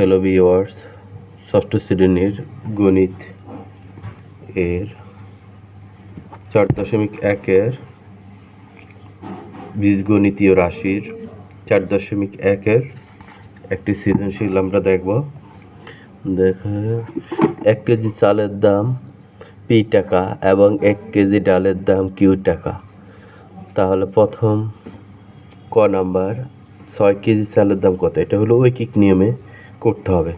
Hello viewers ষষ্ঠ শ্রেণির গণিত এর চার দশমিক একের বীজগণিতীয় রাশির চার দশমিক একের একটি সৃজনশীল আমরা দেখব। দেখা, এক কেজি চালের দাম পি টাকা এবং এক কেজি ডালের দাম কিউ টাকা। তাহলে প্রথম ক নাম্বার, ছয় কেজি চালের দাম কত? এটা হলো ঐকিক নিয়মে করতে হবে।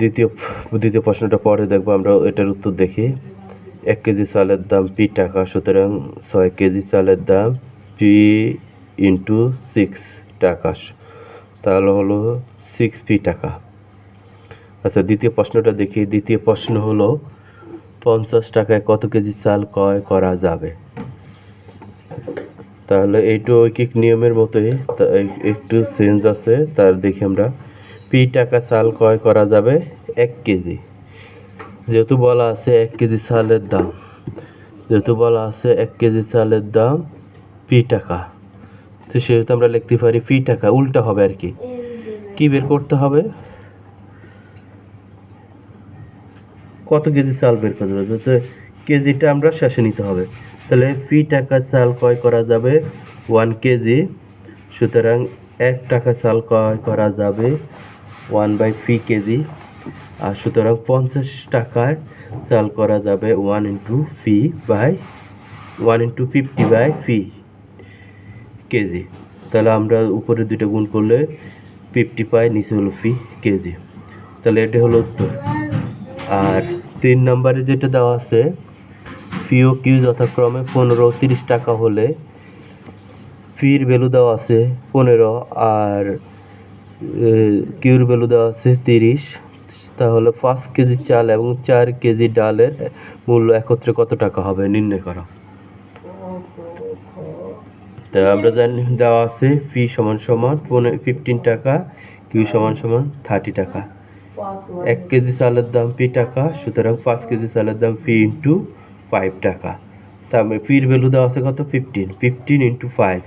দ্বিতীয় দ্বিতীয় প্রশ্নটা পরে দেখব, আমরা এটার উত্তর দেখি। এক কেজি চালের দাম পি টাকা, সুতরাং ছয় কেজি চালের দাম পি ইন্টু সিক্স টাকা, তাহলে হলো সিক্স পি টাকা। আচ্ছা দ্বিতীয় প্রশ্নটা দেখি। দ্বিতীয় প্রশ্ন হলো, পঞ্চাশ টাকায় কত কেজি চাল ক্রয় করা যাবে? তাহলে এইটা ঐকিক নিয়মের মতোই? একটু চেঞ্জ আছে, তার দেখি আমরা। পি টাকা চাল ক্রয় করা যাবে এক কেজি। যেহেতু বলা আছে এক কেজি চালের দাম। যেহেতু বলা আছে এক কেজি চালের দাম পি টাকা। তো সেহেতু আমরা লিখতে পারি পি টাকা, উল্টা হবে আর কি। কি বের করতে হবে? কত কেজি চাল বের করতে হবে? কেজিটা আমরা শেষে নিতে হবে। তাহলে পি টাকা চাল ক্রয় করা যাবে ওয়ান কেজি, সুতরাং এক টাকা চাল ক্রয় করা যাবে ওয়ান বাই ফি কেজি, আর সুতরাং পঞ্চাশ টাকায় চাল করা যাবে one into fee by, one into fifty by fee KG. তাহলে আমরা উপরে দুটো গুণ করলে ফিফটি পাই, নিচে হলো ফি কেজি। তাহলে এটা হলো উত্তর। আর তিন নম্বরে যেটা দেওয়া আছে পিও কিউ যথাক্রমে পনেরো, তিরিশ টাকা হলে ফির ভ্যালু দেওয়া আছে পনেরো আর কিউর ভ্যালু দেওয়া আছে তিরিশ। তাহলে পাঁচ কেজি চাল এবং চার কেজি ডালের মূল্য একত্রে কত টাকা হবে নির্ণয় করা। তা আমরা জানি দেওয়া আছে ফি সমান সমান পনেরো ফিফটিন টাকা, কিউ সমান সমান থার্টি টাকা। এক কেজি চালের দাম পি টাকা, সুতরাং পাঁচ কেজি চালের দাম পি ইন্টু ফাইভ টাকা। তারপরে পির ভ্যালু দেওয়া আছে কত? Fifteen fifteen into five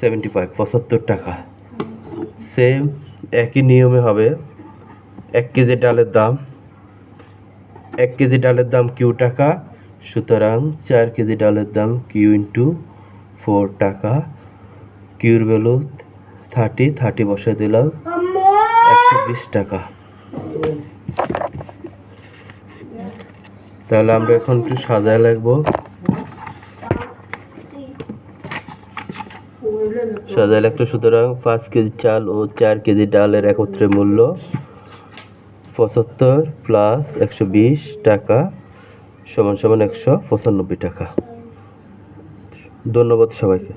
seventy five পঁচাত্তর টাকা। সেম একই নিয়মে হবে। এক কেজি ডালের দাম। এক কেজি ডালের দাম কিউ টাকা। সুতরাং চার কেজি ডালের দাম কিউ ইন্টু ফোর টাকা। কিউর ভ্যালু থার্টি থার্টি বসে দিলাম। একশো বিশ টাকা। তাহলে আমরা এখন একটু সাজায় লাগবো। সাজায় লাগতো সুতরাং পাঁচ কেজি চাল ও চার কেজি ডালের একত্রে মূল্য পঁচাত্তর প্লাস একশো বিশ টাকা সমান সমান একশো পঁচানব্বই টাকা। ধন্যবাদ সবাইকে।